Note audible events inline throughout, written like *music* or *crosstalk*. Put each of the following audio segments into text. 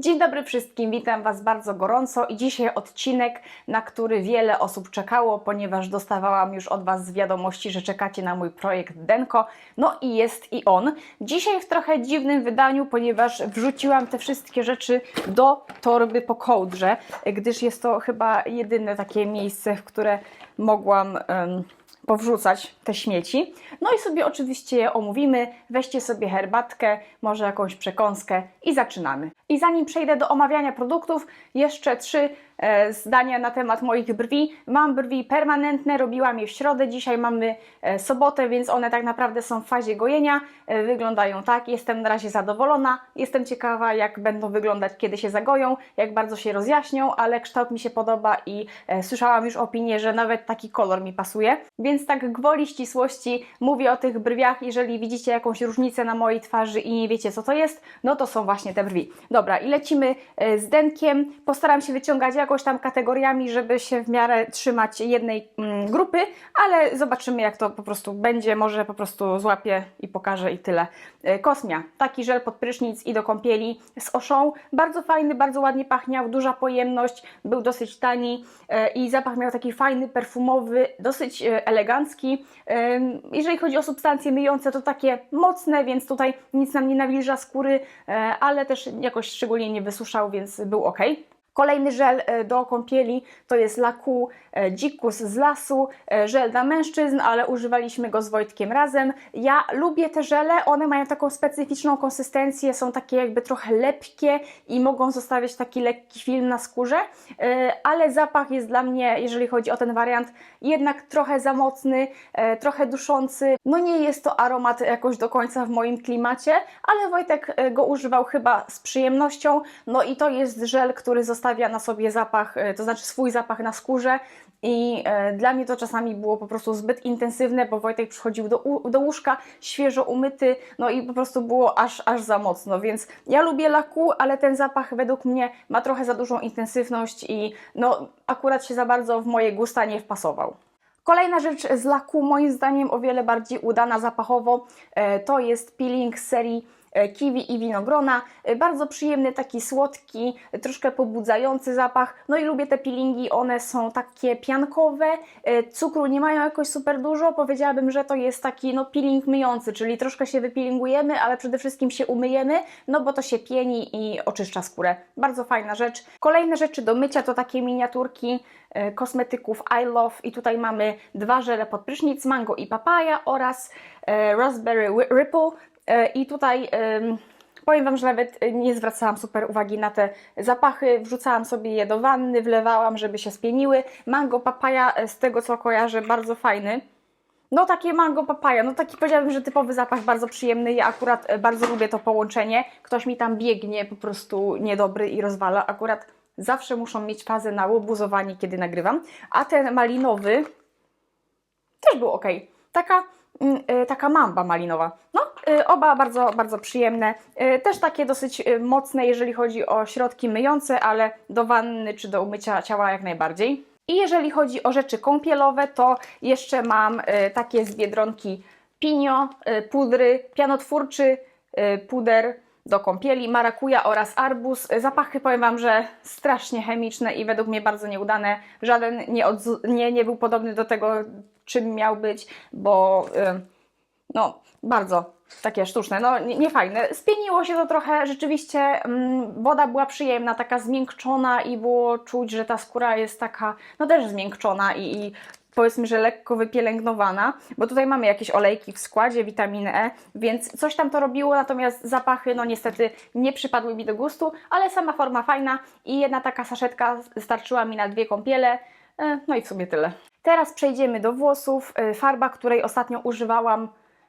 Dzień dobry wszystkim, witam Was bardzo gorąco i dzisiaj odcinek, na który wiele osób czekało, ponieważ dostawałam już od Was wiadomości, że czekacie na mój projekt Denko. No i jest i on. Dzisiaj w trochę dziwnym wydaniu, ponieważ wrzuciłam te wszystkie rzeczy do torby po kołdrze, gdyż jest to chyba jedyne takie miejsce, w które mogłam. Powrzucać te śmieci. No i sobie oczywiście je omówimy. Weźcie sobie herbatkę, może jakąś przekąskę i zaczynamy. I zanim przejdę do omawiania produktów, jeszcze trzy zdania na temat moich brwi. Mam brwi permanentne, robiłam je w środę, dzisiaj mamy e, sobotę, więc one tak naprawdę są w fazie gojenia. E, wyglądają tak, jestem na razie zadowolona. Jestem ciekawa, jak będą wyglądać, kiedy się zagoją, jak bardzo się rozjaśnią, ale kształt mi się podoba i e, słyszałam już opinię, że nawet taki kolor mi pasuje. Więc tak gwoli ścisłości mówię o tych brwiach. Jeżeli widzicie jakąś różnicę na mojej twarzy i nie wiecie, co to jest, no to są właśnie te brwi. Dobra, i lecimy e, z denkiem. Postaram się wyciągać jakoś tam kategoriami, żeby się w miarę trzymać jednej mm, grupy, ale zobaczymy, jak to po prostu będzie. Może po prostu złapię i pokażę i tyle. E, Kosmia, taki żel pod prysznic i do kąpieli z oszą. Bardzo fajny, bardzo ładnie pachniał, duża pojemność, był dosyć tani e, i zapach miał taki fajny, perfumowy, dosyć e, elegancki. Jeżeli chodzi o substancje myjące, to takie mocne, więc tutaj nic nam nie nawilża skóry, ale też jakoś szczególnie nie wysuszał, więc był ok. Kolejny żel e, do kąpieli to jest Laku e, Dzikus z lasu, e, żel dla mężczyzn, ale używaliśmy go z Wojtkiem razem. Ja lubię te żele, one mają taką specyficzną konsystencję, są takie jakby trochę lepkie i mogą zostawiać taki lekki film na skórze, ale zapach jest dla mnie, jeżeli chodzi o ten wariant, jednak trochę za mocny, trochę duszący. No nie jest to aromat jakoś do końca w moim klimacie, ale Wojtek go używał chyba z przyjemnością. No i to jest żel, który zostawia na sobie zapach, e, to znaczy swój zapach na skórze. I e, dla mnie to czasami było po prostu zbyt intensywne, bo Wojtek przychodził do, do łóżka świeżo umyty, no i po prostu było aż, aż za mocno. Więc ja lubię laku, ale ten zapach według mnie ma trochę za dużą intensywność i no akurat się za bardzo w moje gusta nie wpasował. Kolejna rzecz z laku, moim zdaniem o wiele bardziej udana zapachowo, e, to jest peeling serii kiwi i winogrona. E, Bardzo przyjemny, taki słodki, e, troszkę pobudzający zapach. No i lubię te peelingi, one są takie piankowe, e, cukru nie mają jakoś super dużo. Powiedziałabym, że to jest taki no, peeling myjący, czyli troszkę się wypeelingujemy, ale przede wszystkim się umyjemy, no bo to się pieni i oczyszcza skórę. Bardzo fajna rzecz. Kolejne rzeczy do mycia to takie miniaturki e, kosmetyków I Love i tutaj mamy dwa żele pod prysznic, mango i papaya oraz e, raspberry ripple E, i tutaj em, powiem Wam, że nawet e, nie zwracałam super uwagi na te zapachy, wrzucałam sobie je do wanny, wlewałam, żeby się spieniły. Mango papaya e, z tego co kojarzę bardzo fajny. No takie mango papaya, no taki powiedziałabym, że typowy zapach, bardzo przyjemny. Ja akurat e, bardzo lubię to połączenie. Ktoś mi tam biegnie po prostu niedobry i rozwala. Akurat zawsze muszą mieć fazę na łobuzowanie, kiedy nagrywam. A ten malinowy też był ok. Taka, e, taka mamba malinowa. No, e, oba bardzo, bardzo przyjemne. E, Też takie dosyć e, mocne, jeżeli chodzi o środki myjące, ale do wanny czy do umycia ciała jak najbardziej. I jeżeli chodzi o rzeczy kąpielowe, to jeszcze mam takie z Biedronki Pinio, pudry, pianotwórczy puder do kąpieli, marakuja oraz arbuz. Zapachy powiem Wam, że strasznie chemiczne i według mnie bardzo nieudane. Żaden nie, nie, nie był podobny do tego, czym miał być, bo y, no bardzo takie sztuczne, no nie- niefajne. Spieniło się to trochę, rzeczywiście mm, woda była przyjemna, taka zmiękczona i było czuć, że ta skóra jest taka, no też zmiękczona i, i powiedzmy, że lekko wypielęgnowana, bo tutaj mamy jakieś olejki w składzie, witaminy E, więc coś tam to robiło, natomiast zapachy, no niestety nie przypadły mi do gustu, ale sama forma fajna i jedna taka saszetka starczyła mi na dwie kąpiele, e, no i w sumie tyle. Teraz przejdziemy do włosów. E, Farba, której ostatnio używałam,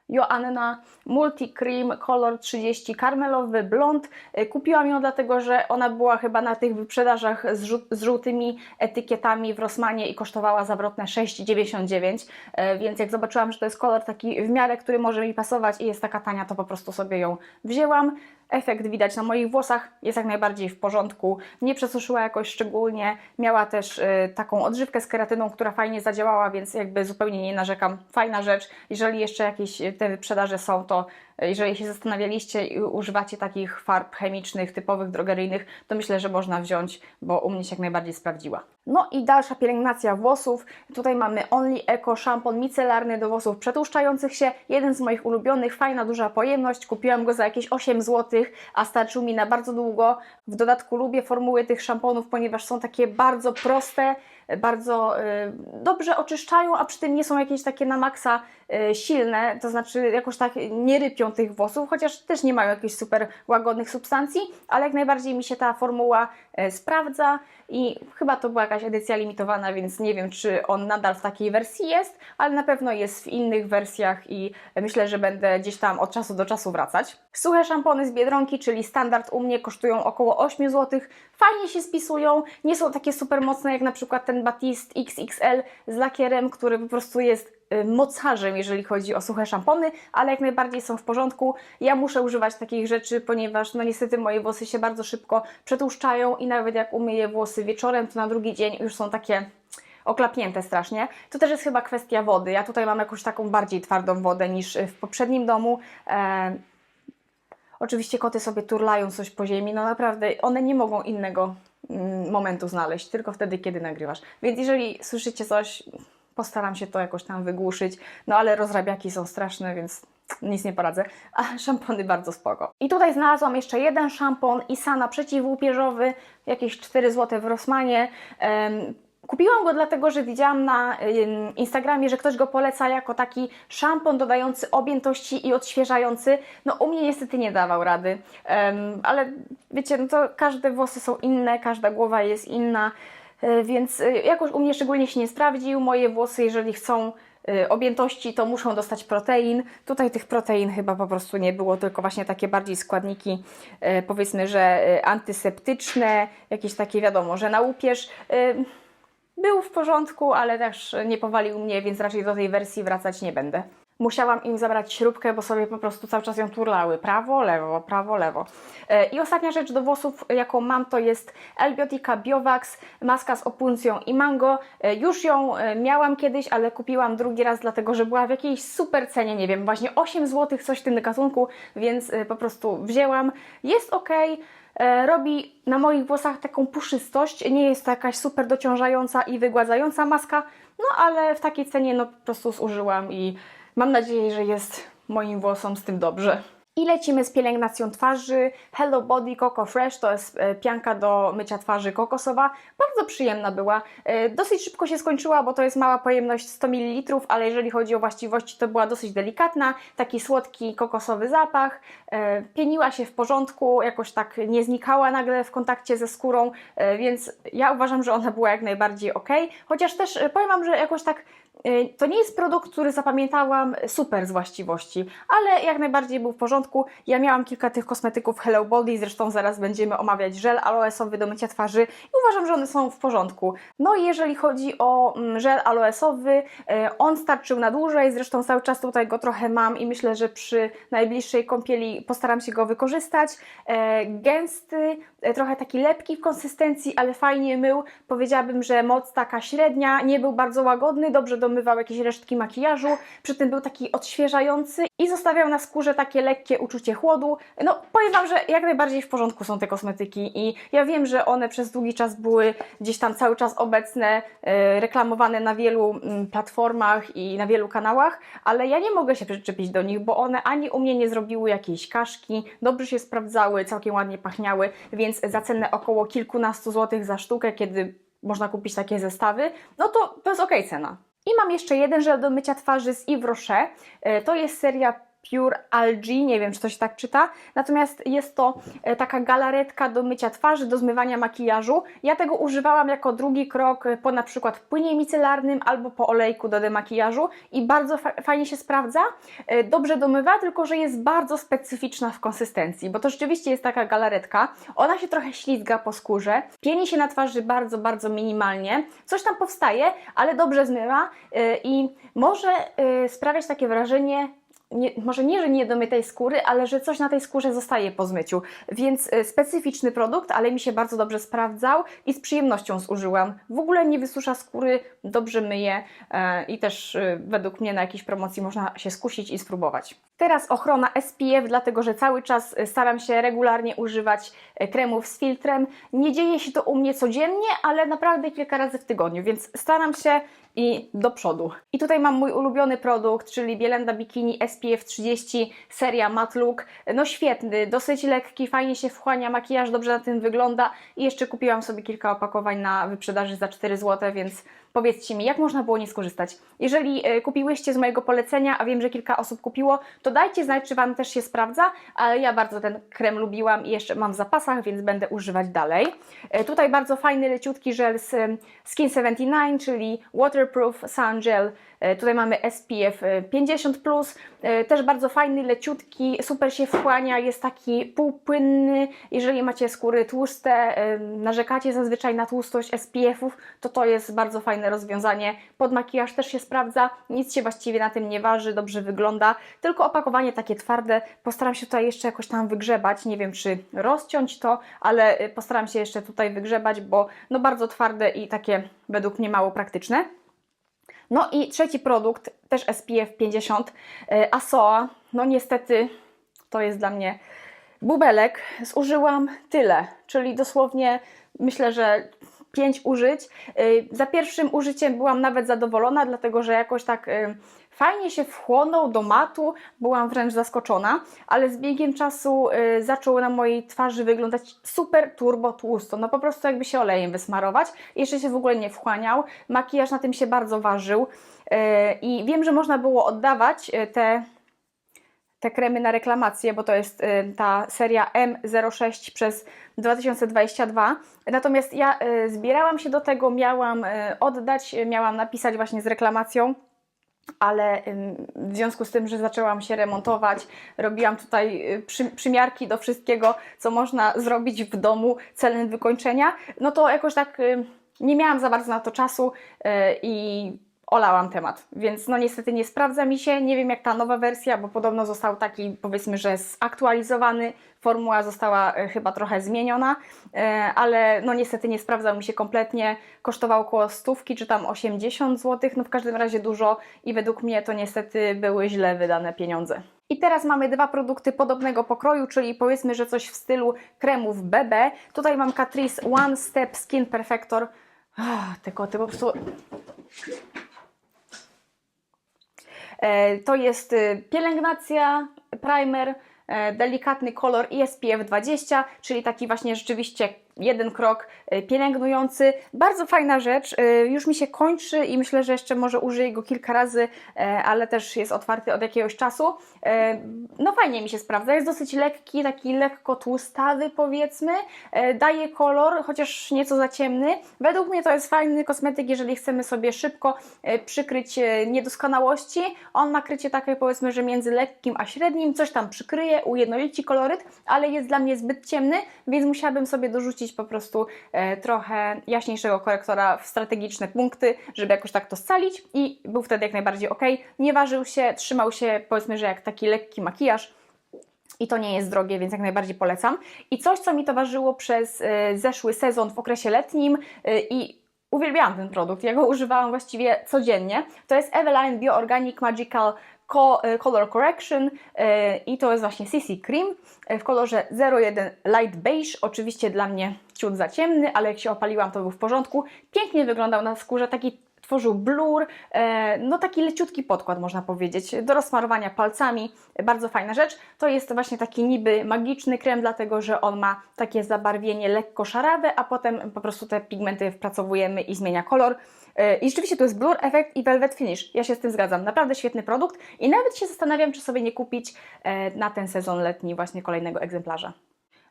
Joanna Multi Cream Color 30 karmelowy blond. E, Kupiłam ją dlatego, że ona była chyba na tych wyprzedażach z, żół- z żółtymi etykietami w Rossmanie i kosztowała zawrotne 6,99, e, więc jak zobaczyłam, że to jest kolor taki w miarę, który może mi pasować i jest taka tania, to po prostu sobie ją wzięłam. Efekt widać na moich włosach, jest jak najbardziej w porządku, nie przesuszyła jakoś szczególnie, miała też e, taką odżywkę z keratyną, która fajnie zadziałała, więc jakby zupełnie nie narzekam. Fajna rzecz. Jeżeli jeszcze jakieś te wyprzedaże są, to jeżeli się zastanawialiście i używacie takich farb chemicznych, typowych, drogeryjnych, to myślę, że można wziąć, bo u mnie się jak najbardziej sprawdziła. No i dalsza pielęgnacja włosów. Tutaj mamy Only Eco szampon micelarny do włosów przetłuszczających się. Jeden z moich ulubionych, fajna, duża pojemność. Kupiłam go za jakieś 8 zł, a starczył mi na bardzo długo. W dodatku lubię formuły tych szamponów, ponieważ są takie bardzo proste, bardzo y, dobrze oczyszczają, a przy tym nie są jakieś takie na maksa silne, to znaczy jakoś tak nie rypią tych włosów, chociaż też nie mają jakichś super łagodnych substancji, ale jak najbardziej mi się ta formuła y, sprawdza i chyba to była jakaś edycja limitowana, więc nie wiem, czy on nadal w takiej wersji jest, ale na pewno jest w innych wersjach i myślę, że będę gdzieś tam od czasu do czasu wracać. Suche szampony z Biedronki, czyli standard u mnie kosztują około 8 zł. Fajnie się spisują, nie są takie super mocne jak na przykład ten Batiste XXL z lakierem, który po prostu jest y, mocarzem, jeżeli chodzi o suche szampony, ale jak najbardziej są w porządku. Ja muszę używać takich rzeczy, ponieważ no niestety moje włosy się bardzo szybko przetłuszczają i nawet jak umyję włosy wieczorem, to na drugi dzień już są takie oklapnięte strasznie. To też jest chyba kwestia wody. Ja tutaj mam jakąś taką bardziej twardą wodę niż w poprzednim domu. E, Oczywiście koty sobie turlają coś po ziemi, no naprawdę one nie mogą innego mm, momentu znaleźć, tylko wtedy, kiedy nagrywasz. Więc jeżeli słyszycie coś, postaram się to jakoś tam wygłuszyć, no ale rozrabiaki są straszne, więc nic nie poradzę, a szampony bardzo spoko. I tutaj znalazłam jeszcze jeden szampon Isana przeciwłupieżowy, jakieś 4 zł w Rossmanie. Em, Kupiłam go dlatego, że widziałam na Instagramie, że ktoś go poleca jako taki szampon dodający objętości i odświeżający. No u mnie niestety nie dawał rady, ale wiecie, no to każde włosy są inne, każda głowa jest inna, więc e, jakoś u mnie szczególnie się nie sprawdził. Moje włosy, jeżeli chcą e, objętości, to muszą dostać protein. Tutaj tych protein chyba po prostu nie było, tylko właśnie takie bardziej składniki, e, powiedzmy, że e, antyseptyczne, jakieś takie wiadomo, że na łupież. e, był w porządku, ale też nie powalił mnie, więc raczej do tej wersji wracać nie będę. Musiałam im zabrać śrubkę, bo sobie po prostu cały czas ją turlały. Prawo, lewo, prawo, lewo. E, I ostatnia rzecz do włosów, jaką mam, to jest Elbiotica Biovax, maska z opuncją i mango. E, Już ją e, miałam kiedyś, ale kupiłam drugi raz, dlatego że była w jakiejś super cenie, nie wiem, właśnie 8 zł, coś w tym gatunku, więc po prostu wzięłam. Jest ok. Robi na moich włosach taką puszystość. Nie jest to jakaś super dociążająca i wygładzająca maska, no ale w takiej cenie no po prostu zużyłam i mam nadzieję, że jest moim włosom z tym dobrze. I lecimy z pielęgnacją twarzy. Hello Body Coco Fresh to jest e, pianka do mycia twarzy kokosowa. Bardzo przyjemna była. E, Dosyć szybko się skończyła, bo to jest mała pojemność 100 ml, ale jeżeli chodzi o właściwości, to była dosyć delikatna. Taki słodki kokosowy zapach. E, Pieniła się w porządku, jakoś tak nie znikała nagle w kontakcie ze skórą, więc ja uważam, że ona była jak najbardziej ok. Chociaż też powiem Wam, że jakoś tak to nie jest produkt, który zapamiętałam super z właściwości, ale jak najbardziej był w porządku. Ja miałam kilka tych kosmetyków Hello Body, zresztą zaraz będziemy omawiać żel aloesowy do mycia twarzy i uważam, że one są w porządku. No i jeżeli chodzi o mm, żel aloesowy, e, on starczył na dłużej, zresztą cały czas tutaj go trochę mam i myślę, że przy najbliższej kąpieli postaram się go wykorzystać. E, Gęsty, trochę taki lepki w konsystencji, ale fajnie mył. Powiedziałabym, że moc taka średnia, nie był bardzo łagodny, dobrze domywał jakieś resztki makijażu, przy tym był taki odświeżający i zostawiał na skórze takie lekkie uczucie chłodu. No, powiem Wam, że jak najbardziej w porządku są te kosmetyki i ja wiem, że one przez długi czas były gdzieś tam cały czas obecne, e, reklamowane na wielu mm, platformach i na wielu kanałach, ale ja nie mogę się przyczepić do nich, bo one ani u mnie nie zrobiły jakiejś kaszki, dobrze się sprawdzały, całkiem ładnie pachniały, więc za cenę około kilkunastu złotych za sztukę, kiedy można kupić takie zestawy, no to to jest ok cena. I mam jeszcze jeden żel do mycia twarzy z Yves Rocher. E, To jest seria Pure Algae, nie wiem czy to się tak czyta, natomiast jest to e, taka galaretka do mycia twarzy, do zmywania makijażu. Ja tego używałam jako drugi krok e, po na przykład płynie micelarnym albo po olejku do demakijażu i bardzo fa fajnie się sprawdza. E, Dobrze domywa, tylko że jest bardzo specyficzna w konsystencji, bo to rzeczywiście jest taka galaretka. Ona się trochę ślizga po skórze, pieni się na twarzy bardzo, bardzo minimalnie. Coś tam powstaje, ale dobrze zmywa i może sprawiać takie wrażenie nie, może nie, że nie do mytej skóry, ale że coś na tej skórze zostaje po zmyciu. Więc e, specyficzny produkt, ale mi się bardzo dobrze sprawdzał i z przyjemnością zużyłam. W ogóle nie wysusza skóry, dobrze myje e, i też e, według mnie na jakiejś promocji można się skusić i spróbować. Teraz ochrona SPF, dlatego że cały czas staram się regularnie używać kremów z filtrem. Nie dzieje się to u mnie codziennie, ale naprawdę kilka razy w tygodniu, więc staram się i do przodu. I tutaj mam mój ulubiony produkt, czyli Bielenda Bikini SPF 30 seria Matte Look. No świetny, dosyć lekki, fajnie się wchłania makijaż, dobrze na tym wygląda i jeszcze kupiłam sobie kilka opakowań na wyprzedaży za 4 zł, więc powiedzcie mi, jak można było nie skorzystać. Jeżeli e, kupiłyście z mojego polecenia, a wiem, że kilka osób kupiło, to dajcie znać, czy Wam też się sprawdza, ale ja bardzo ten krem lubiłam i jeszcze mam w zapasach, więc będę używać dalej. E, Tutaj bardzo fajny, leciutki żel z em, Skin 79, czyli Waterproof Sun Gel. E, Tutaj mamy SPF e, 50+, e, też bardzo fajny, leciutki, super się wchłania, jest taki półpłynny. Jeżeli macie skóry tłuste, e, narzekacie zazwyczaj na tłustość SPF-ów, to to jest bardzo fajne rozwiązanie. Pod makijaż też się sprawdza, nic się właściwie na tym nie waży, dobrze wygląda, tylko opakowanie takie twarde. Postaram się tutaj jeszcze jakoś tam wygrzebać, nie wiem czy rozciąć to, ale e, postaram się jeszcze tutaj wygrzebać, bo no bardzo twarde i takie według mnie mało praktyczne. No i trzeci produkt, też SPF 50, e, Asoa. No niestety to jest dla mnie bubelek. Zużyłam tyle, czyli dosłownie myślę, że 5 użyć. E, Za pierwszym użyciem byłam nawet zadowolona, dlatego że jakoś tak e, fajnie się wchłonął do matu, byłam wręcz zaskoczona, ale z biegiem czasu e, zaczął na mojej twarzy wyglądać super turbo tłusto, no po prostu jakby się olejem wysmarować. Jeszcze się w ogóle nie wchłaniał, makijaż na tym się bardzo ważył e, i wiem, że można było oddawać e, te te kremy na reklamację, bo to jest y, ta seria M06 przez 2022. Natomiast ja y, zbierałam się do tego, miałam y, oddać, y, miałam napisać właśnie z reklamacją. Ale w związku z tym, że zaczęłam się remontować, robiłam tutaj y, przy, przymiarki do wszystkiego, co można zrobić w domu celem wykończenia, no to jakoś tak nie miałam za bardzo na to czasu y, i olałam temat, więc no niestety nie sprawdza mi się, nie wiem jak ta nowa wersja, bo podobno został taki powiedzmy, że zaktualizowany, formuła została e, chyba trochę zmieniona, e, ale no niestety nie sprawdzał mi się kompletnie, kosztował około stówki czy tam 80 zł, no w każdym razie dużo i według mnie to niestety były źle wydane pieniądze. I teraz mamy dwa produkty podobnego pokroju, czyli powiedzmy, że coś w stylu kremów BB. Tutaj mam Catrice One Step Skin Perfector. Ah, te koty po prostu To jest y, pielęgnacja, primer, e, delikatny kolor i SPF 20, czyli taki właśnie rzeczywiście jeden krok e, pielęgnujący. Bardzo fajna rzecz, e, już mi się kończy i myślę, że jeszcze może użyję go kilka razy, e, ale też jest otwarty od jakiegoś czasu. No fajnie mi się sprawdza, jest dosyć lekki, taki lekko tłustawy powiedzmy, daje kolor, chociaż nieco za ciemny. Według mnie to jest fajny kosmetyk, jeżeli chcemy sobie szybko przykryć niedoskonałości. On ma krycie takie powiedzmy, że między lekkim a średnim, coś tam przykryje, ujednolici koloryt, ale jest dla mnie zbyt ciemny, więc musiałabym sobie dorzucić po prostu e, trochę jaśniejszego korektora w strategiczne punkty, żeby jakoś tak to scalić i był wtedy jak najbardziej ok. Nie ważył się, trzymał się powiedzmy, że jak taki lekki makijaż. I to nie jest drogie, więc jak najbardziej polecam. I coś, co mi towarzyszyło przez e, zeszły sezon w okresie letnim e, i uwielbiałam ten produkt, ja go używałam właściwie codziennie, to jest Eveline Bio Organic Magical Color Correction e, i to jest właśnie CC Cream e, w kolorze 01 Light Beige, oczywiście dla mnie ciut za ciemny, ale jak się opaliłam to był w porządku. Pięknie wyglądał na skórze, taki tworzył blur, e, no taki leciutki podkład można powiedzieć, do rozsmarowania palcami, bardzo fajna rzecz. To jest właśnie taki niby magiczny krem, dlatego że on ma takie zabarwienie lekko szarawe, a potem po prostu te pigmenty wpracowujemy i zmienia kolor. E, I rzeczywiście to jest blur efekt i velvet finish. Ja się z tym zgadzam. Naprawdę świetny produkt i nawet się zastanawiam, czy sobie nie kupić e, na ten sezon letni właśnie kolejnego egzemplarza.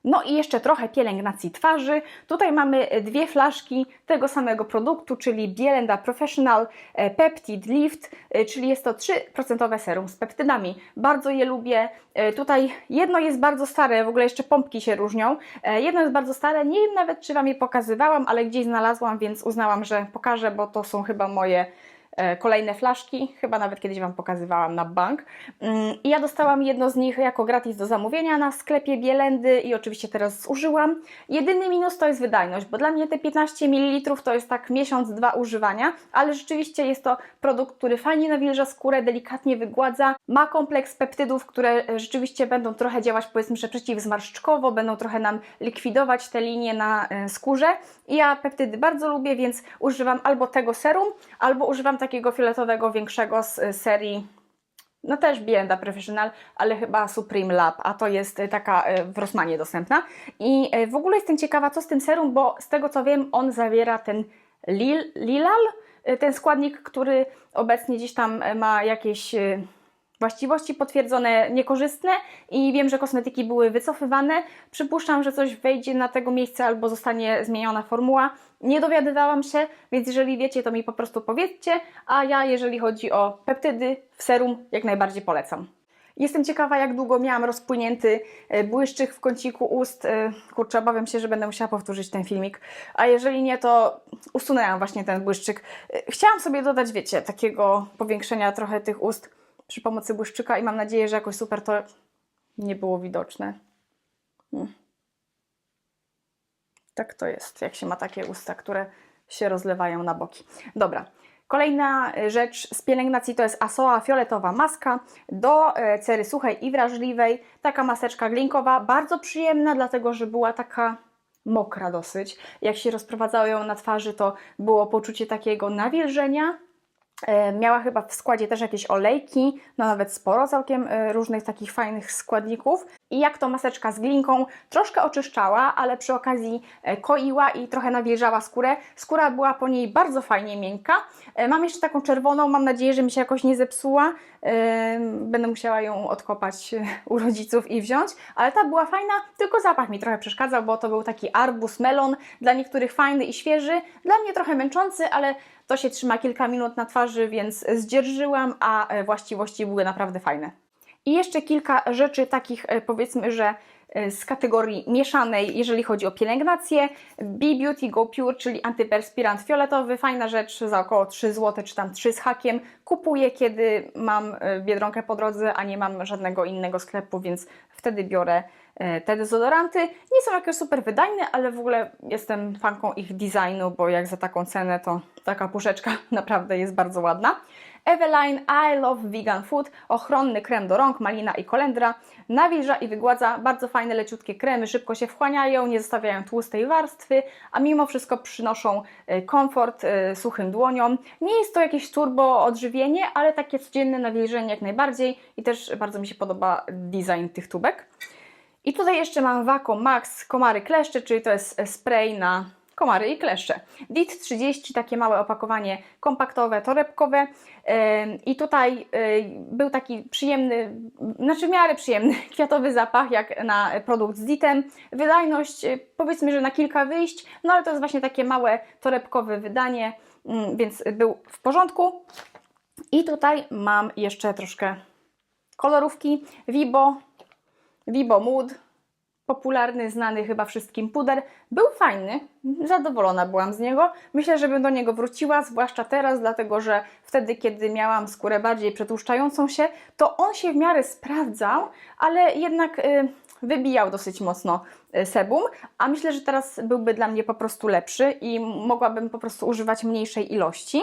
No i jeszcze trochę pielęgnacji twarzy. Tutaj mamy e, dwie flaszki tego samego produktu, czyli Bielenda Professional e, Peptide Lift, e, czyli jest to 3% serum z peptydami. Bardzo je lubię. Tutaj jedno jest bardzo stare, w ogóle jeszcze pompki się różnią. Jedno jest bardzo stare, nie wiem nawet czy Wam je pokazywałam, ale gdzieś znalazłam, więc uznałam, że pokażę, bo to są chyba moje kolejne flaszki, chyba nawet kiedyś Wam pokazywałam na bank. Mm, I ja dostałam jedno z nich jako gratis do zamówienia na sklepie Bielendy i oczywiście teraz zużyłam. Jedyny minus to jest wydajność, bo dla mnie te 15 ml to jest tak miesiąc, dwa używania, ale rzeczywiście jest to produkt, który fajnie nawilża skórę, delikatnie wygładza, ma kompleks peptydów, które e, rzeczywiście będą trochę działać powiedzmy, że przeciwzmarszczkowo, będą trochę nam likwidować te linie na e, skórze i ja peptydy bardzo lubię, więc używam albo tego serum, albo używam takiego fioletowego, większego z e, serii no też Bienda Professional, ale chyba Supreme Lab, a to jest e, taka e, w Rossmanie dostępna. I w ogóle jestem ciekawa, co z tym serum, bo z tego co wiem, on zawiera ten lil, lilal, ten składnik, który obecnie gdzieś tam ma jakieś właściwości potwierdzone niekorzystne i wiem, że kosmetyki były wycofywane. Przypuszczam, że coś wejdzie na tego miejsca albo zostanie zmieniona formuła. Nie dowiadywałam się, więc jeżeli wiecie, to mi po prostu powiedzcie, a ja jeżeli chodzi o peptydy w serum, jak najbardziej polecam. Jestem ciekawa, jak długo miałam rozpłynięty e, błyszczyk w kąciku ust. E, Kurczę, obawiam się, że będę musiała powtórzyć ten filmik. A jeżeli nie, to usunęłam właśnie ten błyszczyk. E, Chciałam sobie dodać, wiecie, takiego powiększenia trochę tych ust przy pomocy błyszczyka i mam nadzieję, że jakoś super to nie było widoczne. Hmm. Tak to jest, jak się ma takie usta, które się rozlewają na boki. Dobra. Kolejna e, rzecz z pielęgnacji to jest Asoa fioletowa maska do e, cery suchej i wrażliwej. Taka maseczka glinkowa, bardzo przyjemna, dlatego że była taka mokra dosyć. Jak się rozprowadzało ją na twarzy, to było poczucie takiego nawilżenia. E, Miała chyba w składzie też jakieś olejki, no nawet sporo całkiem e, różnych takich fajnych składników. I jak to maseczka z glinką, troszkę oczyszczała, ale przy okazji e, koiła i trochę nawilżała skórę. Skóra była po niej bardzo fajnie miękka. Mam jeszcze taką czerwoną, mam nadzieję, że mi się jakoś nie zepsuła. Będę musiała ją odkopać *laughs* u rodziców i wziąć, ale ta była fajna, tylko zapach mi trochę przeszkadzał, bo to był taki arbus melon, dla niektórych fajny i świeży, dla mnie trochę męczący, ale to się trzyma kilka minut na twarzy, więc zdzierżyłam, a e, właściwości były naprawdę fajne. I jeszcze kilka rzeczy takich e, powiedzmy, że z kategorii mieszanej, jeżeli chodzi o pielęgnację. B-Beauty Go Pure, czyli antyperspirant fioletowy, fajna rzecz za około 3 zł, czy tam 3 z hakiem. Kupuję, kiedy mam e, Biedronkę po drodze, a nie mam żadnego innego sklepu, więc wtedy biorę e, te dezodoranty. Nie są jakieś super wydajne, ale w ogóle jestem fanką ich designu, bo jak za taką cenę, to taka puszeczka *laughs* naprawdę jest bardzo ładna. Eveline I Love Vegan Food, ochronny krem do rąk, malina i kolendra, nawilża i wygładza, bardzo fajne, leciutkie kremy, szybko się wchłaniają, nie zostawiają tłustej warstwy, a mimo wszystko przynoszą e, komfort e, suchym dłoniom. Nie jest to jakieś turbo odżywienie, ale takie codzienne nawilżenie jak najbardziej i też bardzo mi się podoba design tych tubek. I tutaj jeszcze mam Waco Max Komary Kleszcze, czyli to jest spray na komary i kleszcze. DIT 30, takie małe opakowanie kompaktowe, torebkowe. I tutaj y, był taki przyjemny, znaczy w miarę przyjemny, *laughs* kwiatowy zapach, jak na produkt z DIT-em. Wydajność y, powiedzmy, że na kilka wyjść, no ale to jest właśnie takie małe torebkowe wydanie, ym, więc był w porządku. I tutaj mam jeszcze troszkę kolorówki. Vibo, Vibo Mood, popularny, znany chyba wszystkim puder. Był fajny, zadowolona byłam z niego. Myślę, że bym do niego wróciła, zwłaszcza teraz, dlatego że wtedy, kiedy miałam skórę bardziej przetłuszczającą się, to on się w miarę sprawdzał, ale jednak y, wybijał dosyć mocno y, sebum, a myślę, że teraz byłby dla mnie po prostu lepszy i mogłabym po prostu używać mniejszej ilości.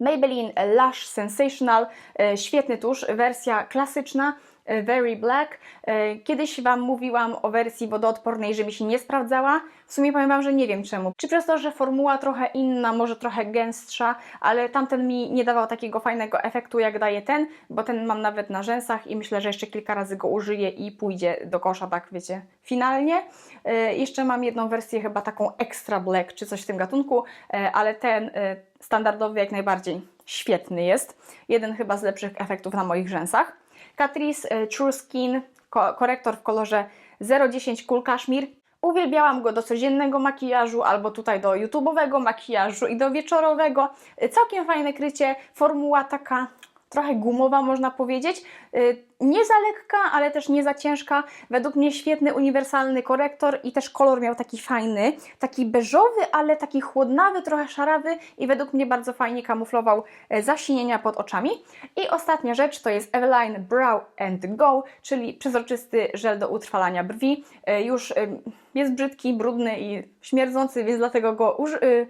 Maybelline Lash Sensational, e, świetny tusz, wersja klasyczna, Very Black. E, Kiedyś Wam mówiłam o wersji wodoodpornej, że mi się nie sprawdzała. W sumie powiem Wam, że nie wiem czemu. Czy przez to, że formuła trochę inna, może trochę gęstsza, ale tamten mi nie dawał takiego fajnego efektu, jak daje ten, bo ten mam nawet na rzęsach i myślę, że jeszcze kilka razy go użyję i pójdzie do kosza, tak wiecie, finalnie. E, Jeszcze mam jedną wersję, chyba taką extra black, czy coś w tym gatunku, e, ale ten e, standardowy jak najbardziej świetny jest. Jeden chyba z lepszych efektów na moich rzęsach. Catrice e, True Skin, ko korektor w kolorze 010 Cool Cashmere. Uwielbiałam go do codziennego makijażu albo tutaj do YouTube'owego makijażu i do wieczorowego. E, Całkiem fajne krycie, formuła taka trochę gumowa można powiedzieć. Y, Nie za lekka, ale też nie za ciężka. Według mnie świetny, uniwersalny korektor i też kolor miał taki fajny, taki beżowy, ale taki chłodnawy, trochę szarawy i według mnie bardzo fajnie kamuflował e, zasinienia pod oczami. I ostatnia rzecz to jest Eveline Brow and Go, czyli przezroczysty żel do utrwalania brwi. E, Już jest brzydki, brudny i śmierdzący, więc dlatego go uż- y,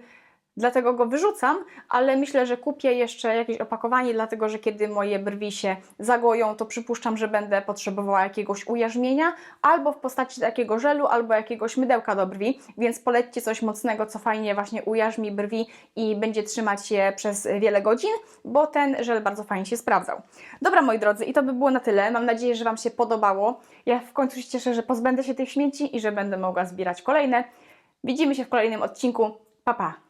Dlatego go wyrzucam, ale myślę, że kupię jeszcze jakieś opakowanie, dlatego że kiedy moje brwi się zagoją, to przypuszczam, że będę potrzebowała jakiegoś ujarzmienia albo w postaci takiego żelu, albo jakiegoś mydełka do brwi, więc polećcie coś mocnego, co fajnie właśnie ujarzmi brwi i będzie trzymać je przez wiele godzin, bo ten żel bardzo fajnie się sprawdzał. Dobra, moi drodzy, i to by było na tyle. Mam nadzieję, że Wam się podobało. Ja w końcu się cieszę, że pozbędę się tych śmieci i że będę mogła zbierać kolejne. Widzimy się w kolejnym odcinku. Pa, pa!